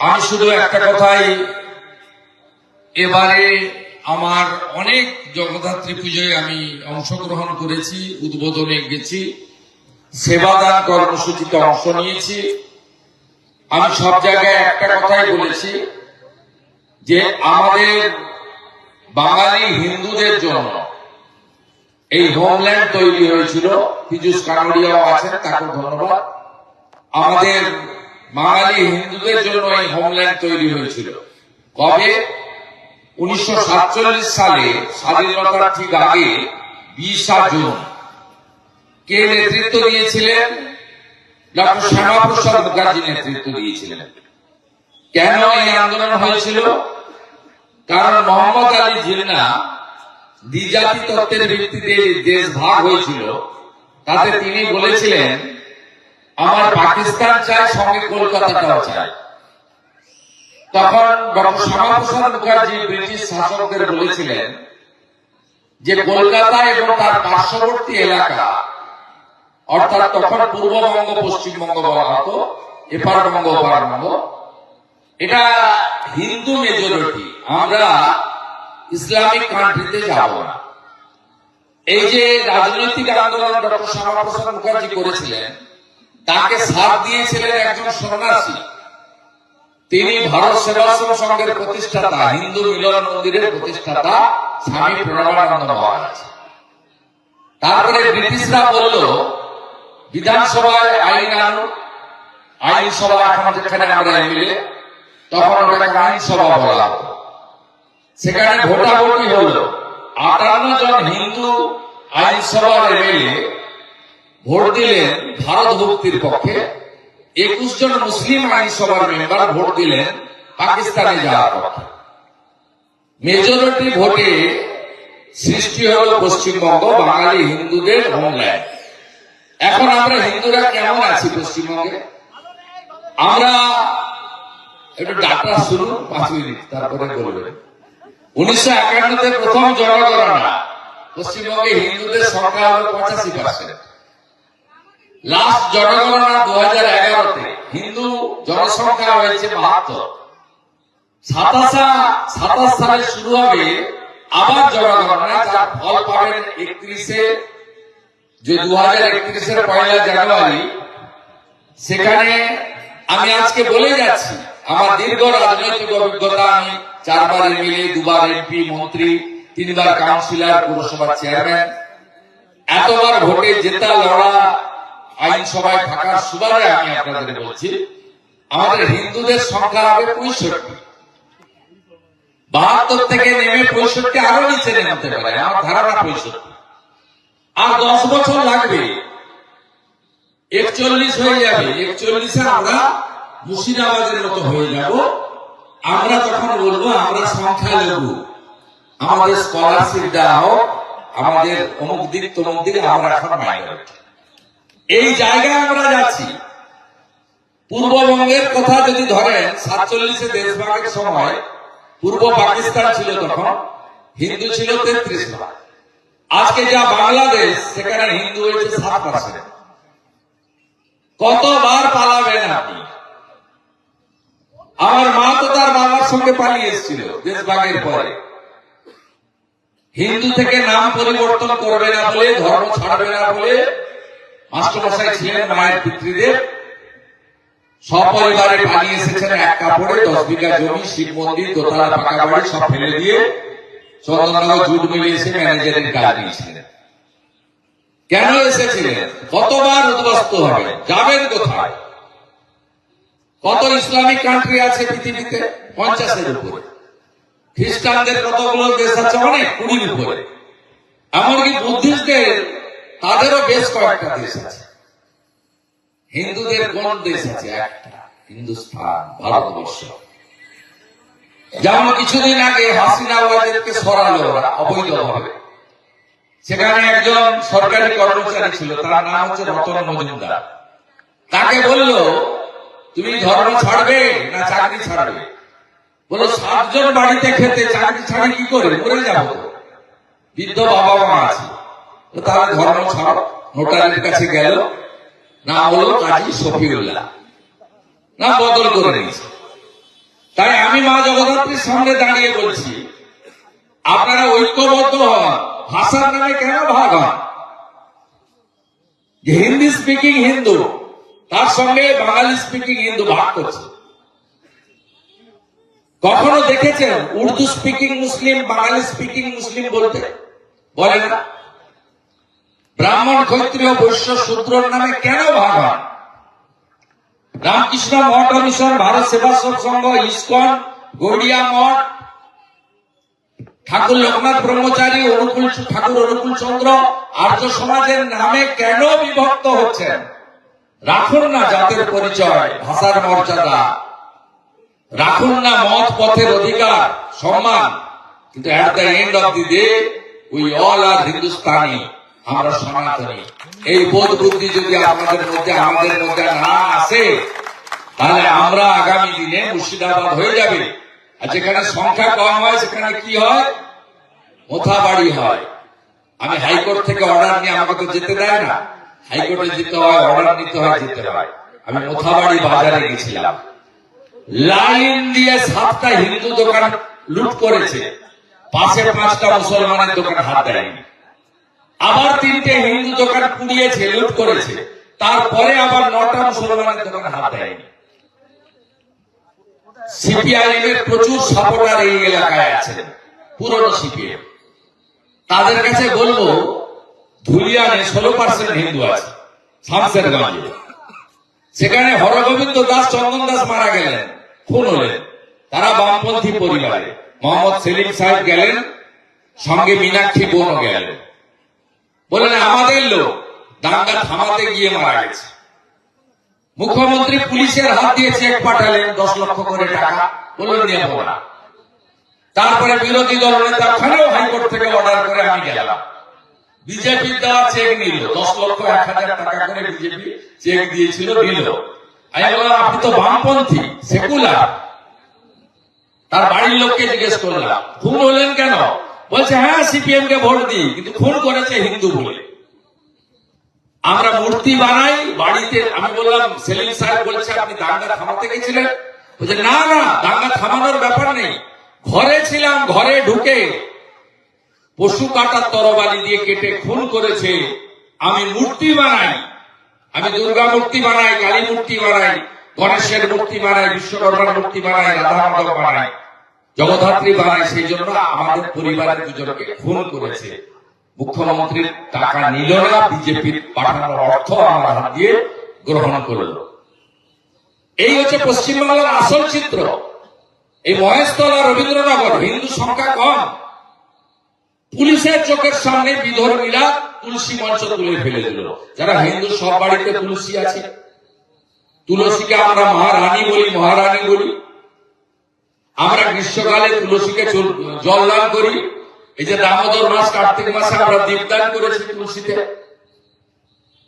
আমি শুধু একটা কথাই, এবারে আমার অনেক জগদ্ধাত্রী পুজোয় আমি অংশগ্রহণ করেছি, উদ্বোধনে গেছি সেবাদান কর্মসূচিতে অংশ নিয়েছি। আমি সব জায়গায় একটা কথাই বলেছি যে আমাদের বাঙালি হিন্দুদের জন্য এই হোমল্যান্ড তৈরি হয়েছিল। পীযুষ কানোরিয়াও আছেন তাকে ধন্যবাদ। আমাদের বাঙালি হিন্দুদের জন্য এই হোমল্যান্ড তৈরি হয়েছিল। কবে? উনিশশো সালে স্বাধীনতার ঠিক আগে, বিশা জুন। কে নেতৃত্ব দিয়েছিলেন? ডক্টর শ্যামাপ্রসাদ মুখার্জি নেতৃত্ব দিয়েছিলেন। কেন এই আন্দোলন হয়েছিল? কারণ মোহাম্মদ আলী জিন্না দ্বিজাতি তত্ত্বের ভিত্তিতে দেশ ভাগ হয়েছিল, তাতে তিনি বলেছিলেন আমার পাকিস্তান চাই, সঙ্গে কলকাতাটাও চাই। তখন ডক্টর মুখার্জি ব্রিটিশ শাসকদের বলেছিলেন যে কলকাতা এবং তার পার্শ্ববর্তী এলাকা, অর্থাৎ তখন পূর্ববঙ্গ পশ্চিমবঙ্গ বলা হতো এপারবঙ্গ ওপারবঙ্গ এটা হিন্দু মেজরিটি আমরা ইসলামিক কান্ট্রিতে যাব না। এই যে রাজনৈতিক আন্দোলন ডক্টর শ্যামাপ্রসাদ মুখার্জি করেছিলেন তাকে সাথ দিয়েছিলেন একজন সন্ন্যাসী। তিনি ভারত সেবাশ্রম সংঘের প্রতিষ্ঠাতা হিন্দু মিলন মন্দিরের প্রতিষ্ঠাতা স্বামী প্রণবানন্দ মহারাজ। তারপরে ব্রিটিশরা বলল বিধানসভায় আইন আনো আইনসভা এখন যেখানে আমরা এমএলএ তখন ওটাকে আইনসভা বলা সেখানে ভোটাভুটি হলো আটান্ন জন হিন্দু আইনসভার এমএলএ ভোট দিলেন ভারত ভক্তির পক্ষে একুশ জন মুসলিম আইনসভার মেম্বার ভোট দিলেন পাকিস্তানে যাওয়ার পক্ষে। মেজরিটি ভোটে সৃষ্টি হল পশ্চিমবঙ্গ, বাঙালি, হিন্দুদের হোমল্যান্ড। এখন আমরা হিন্দুরা কেমন আছি পশ্চিমবঙ্গে? আমরা একটু ডাটা শুনুন, পাঁচ মিনিট, তারপরে বলবেন। উনিশশো একান্নতে প্রথম জনগণনা। পশ্চিমবঙ্গে হিন্দুদের সংখ্যা হল পঁচাশি পার্সেন্ট লাস্ট জনগণনা দু হাজার এগারোতে হিন্দু জনসংখ্যা হয়েছে বাহাত্তর। সাতাশা, সাতাশ সালে শুরু হবে আবার জনগণনা, যার ফল পাবেন একত্রিশে, যে দু হাজার একত্রিশের পয়লা জানুয়ারি। সেখানে আমি আজকে বলে যাচ্ছি, আমার দীর্ঘ রাজনৈতিক অভিজ্ঞতা, আমি চারবার এমএলএ, দুবার এমপি, মন্ত্রী, তিনবার কাউন্সিলর, পুরসভার চেয়ারম্যান। এতবার ভোটে জেতা লড়া আইনসভায় থাকার সুবাদে আমি আপনাদের বলছি, আমাদের হিন্দুদের সংখ্যা হবে পঁয়ষট্টি। বাহাত্তর থেকে নেমে পঁয়ষট্টি আরও নিচে নামতে পারে, আমার ধারণা পঁয়ষট্টি। আর দশ বছর লাগবে, একচল্লিশ হয়ে যাবে, একচল্লিশে আমরা মুর্শিদাবাদের মতো হয়ে যাব। আমরা তখন বলব, আমরা সংখ্যা লঘু আমাদের স্কলারশিপ দেওয়া হোক, আমাদের অমুক দিক তমুক দিকে আমরা এখন মাইনরিটি এই জায়গায় আমরা যাচ্ছি। পূর্ববঙ্গের কথা যদি ধরেন, সাতচল্লিশে দেশভাগের সময় পূর্ব পাকিস্তান ছিল তখন, হিন্দু ছিল তেত্রিশ ভাগ। আজকে যা বাংলাদেশ, সেখানে হিন্দু হয়েছে সাত পার্সেন্ট। কতবার পালাবেন আপনি? আমার মা তো তার বাবার সঙ্গে পালিয়ে এসেছিল দেশভাগের পরে। হিন্দু থেকে নাম পরিবর্তন করবে না বলে, ধর্ম ছাড়বে না বলে মাস্টারমশাই ছিলেন মায়ের পিতৃদের সপরিবারে পালিয়ে এসেছেন এক কাপড়ে, দশ বিঘা জমি, শিব মন্দির, দোতলা, পাকা বাড়ি, সব ফেলে দিয়ে চন্দননগর জুট মিলে এসে ম্যানেজারের কাজ নিয়েছিলেন। কেন এসেছিলেন? কতবার উদ্বস্ত হবে? যাবেন কোথায়? কত ইসলামিক কান্ট্রি আছে পৃথিবীতে? পঞ্চাশের উপরে। খ্রিস্টানদের কতগুলো দেশ আছে? অনেক, কুড়ির উপরে। এমনকি বুদ্ধিস্টদের তাদেরও বেশ কয়েকটা দেশ আছে। হিন্দুদের কোন দেশ আছে? একটা, হিন্দুস্তান, ভারতবর্ষ। যেমন কিছুদিন আগে হাসিনা ওয়াজেদকে সরালো ওরা অবৈধভাবে। সেখানে একজন সরকারি কর্মচারী ছিল, তার নাম হচ্ছে রতন মজুমদার। তাকে বলল, তুমি ধর্ম ছাড়বে না চাকরি ছাড়বে? বলো সাতজন বাড়িতে খেতে চাকরি ছাড়া কি করে? মরে যাব বৃদ্ধ বাবা মা আছে। তো তাহলে ধর্ম ছাড়ো নোটারির কাছে গেল না হলো কাজী শফিউল্লাহ। না বদল করে নিয়েছে তাই আমি মা জগদ্ধাত্রীর সামনে দাঁড়িয়ে বলছি আপনারা ঐক্যবদ্ধ হন। ভাষার নামে কেন ভাগ হন? যে হিন্দি স্পিকিং হিন্দু তার সঙ্গে বাঙালি স্পিকিং হিন্দু ভাগ করছে। কখনো দেখেছেন Urdu speaking Muslim Bangali speaking Muslim বলতে? বলে না? ব্রাহ্মণ ক্ষত্রিয় বৈশ্য শূদ্রর নামে কেন ভাগ হন রামকৃষ্ণ মঠ মিশন ভারত সেবাশ্রম সংঘ, ইস্কন, গৌড়িয়া মঠ, ঠাকুর লোকনাথ ব্রহ্মচারী, অনুকূল ঠাকুর অনুকূল চন্দ্র, আর্য সমাজের নামে কেন বিভক্ত হচ্ছেন? রাখুন না জাতের পরিচয়, ভাষার মর্যাদা। রাখুন না মত পথের অধিকার, সম্মান। কিন্তু at the end of the day we all are Hindustani আমরা সনাতনী এই বোধ বুদ্ধি যদি আপনাদের মধ্যে, আমাদের মধ্যে না আসে, তাহলে আমরা আগামী দিনে মুর্শিদাবাদ হয়ে যাবে। আর যেখানে সংখ্যা কম হয়, সেখানে কি হয়? মোথাবাড়ি হয়। আমি হাইকোর্ট থেকে অর্ডার নিয়ে আমাকে তো যেতে দেয় না। হাইকোর্টে যেতে হয়, অর্ডার নিতে হয়, যেতে হয়। আমি মোথাবাড়ি বাজারে গেছিলাম। লাইন দিয়ে সাতটা হিন্দু দোকান লুট করেছে। পাশে পাঁচটা মুসলমানের দোকান হাত দেয়নি। আবার তিনটে হিন্দু দোকান পুড়িয়েছে, লুট করেছে। তারপরে আবার নটা মুসলমানের দোকান হাত দেয়নি। সিপিআইএম এর প্রচুর সাপোর্টার এই এলাকায় আছেন, পুরনো সিপিএম। তাদের কাছে বলব, ধুলিয়ানে ষোলো পার্সেন্ট হিন্দু আছে, শামসেরগঞ্জে। সেখানে হরগোবিন্দ দাস, চন্দন দাস মারা গেলেন, খুন হলেন। তারা বামপন্থী পরিবারে। মোহাম্মদ সেলিম সাহেব গেলেন, সঙ্গে মীনাক্ষী বোনও গেলেন। বললেন আমাদের লোক দাঙ্গা থামাতে গিয়ে মারা গেছে। মুখ্যমন্ত্রী পুলিশের হাত দিয়ে চেক পাঠালেন দশ লক্ষ করে টাকা। বললেন তারপরে বিরোধী দল নেতা ওখানেও হাইকোর্ট থেকে অর্ডার করে আমি গেলাম। বিজেপি দেওয়া চেক নিল, দশ লক্ষ এক হাজার টাকা করে বিজেপি চেক দিয়েছিল, দিল। আমি বললাম, আপনি তো বামপন্থী, সেকুলার। তার বাড়ির লোককে জিজ্ঞেস করলাম খুন হলেন কেন? বলছে হ্যাঁ সিপিএম কে ভোট দিই, কিন্তু খুন করেছে হিন্দু বলে আমরা মূর্তি বানাই, বাড়িতে, আমি বললাম, সেলিম সাহেব বলছে, আপনি দাঙ্গা থামাতে গেছিলেন। বলছে, না না, দাঙ্গা থামানোর ব্যাপার নেই। ঘরে ছিলাম, ঘরে ঢুকে পশু কাটার তরবারি দিয়ে কেটে খুন করেছে। আমি মূর্তি বানাই, আমি দুর্গা মূর্তি বানাই, কালী মূর্তি বানাই, গণেশের মূর্তি বানাই, বিশ্বকর্মার মূর্তি বানাই রাধা মাধব বানাই। জগদ্ধাত্রী বানাই সেই জন্য আমাদের পরিবারের দুজনকে খুন করেছে। মুখ্যমন্ত্রীর টাকা নিল না বিজেপির পাঠানোর অর্থ আমার হাত দিয়ে গ্রহণ করল এই হচ্ছে পশ্চিমবাংলার আসল চিত্র। এই মহেশতলা রবীন্দ্রনগর, হিন্দু সংখ্যা কম। পুলিশের চোখের সামনে বিধর্মীরা তুলসী মঞ্চ তুলে ফেলে দিল। যারা হিন্দু, সব বাড়িতে তুলসী আছে। তুলসীকে আমরা মহারানী বলি মহারানী বলি। আমরা গ্রীষ্মকালে তুলসীকে জল দান করি। এই যে দামোদর মাস, কার্তিক মাসে, আমরা দীপদান করেছি তুলসীতে।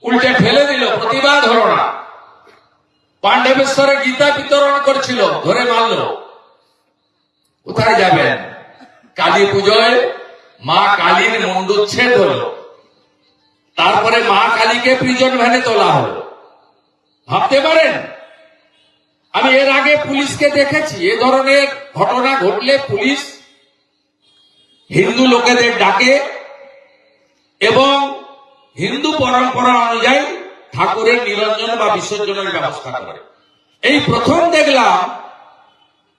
উল্টে ফেলে দিল, প্রতিবাদ হলো না। পাণ্ডবেশ্বরে গীতা বিতরণ করছিল, ধরে মারল। কোথায় যাবেন? কালী পুজোয় মা কালীর মন্ডুচ্ছেদ হলো। তারপরে মা কালীকে প্রিজন ভ্যানে তোলা হলো। ভাবতে পারেন? আমি এর আগে পুলিশকে দেখেছি, এ ধরনের ঘটনা ঘটলে পুলিশ হিন্দু লোকেদের ডাকে এবং হিন্দু পরম্পরা অনুযায়ী ঠাকুরের নিরঞ্জন বা বিসর্জনের ব্যবস্থা করে। এই প্রথম দেখলাম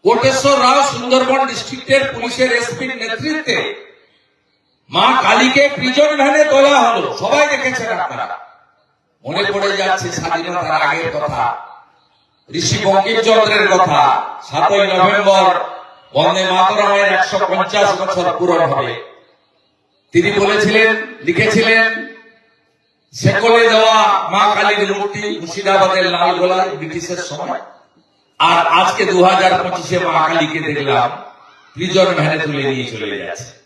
কোটেশ্বর রাও সুন্দরবন ডিস্ট্রিক্টের পুলিশের এসপির নেতৃত্বে মা কালীকে প্রিজন ভ্যানে তোলা হলো। সবাই দেখেছেন আপনারা। মনে পড়ে যাচ্ছে স্বাধীনতার আগের কথা। ঋষি বঙ্কিমচন্দ্রের কথা সাতই নভেম্বর বন্দে মাতরমের একশো পঞ্চাশ বছর পূরণ হবে। তিনি বলেছিলেন, লিখেছিলেন, সেকলে দেওয়া মা কালীর মূর্তি মুর্শিদাবাদের লালগোলায় ব্রিটিশের সময়। আর আজকে দু হাজার পঁচিশে মা কালীকে দেখলাম প্রিজন ভ্যানে তুলে নিয়ে চলে যাচ্ছে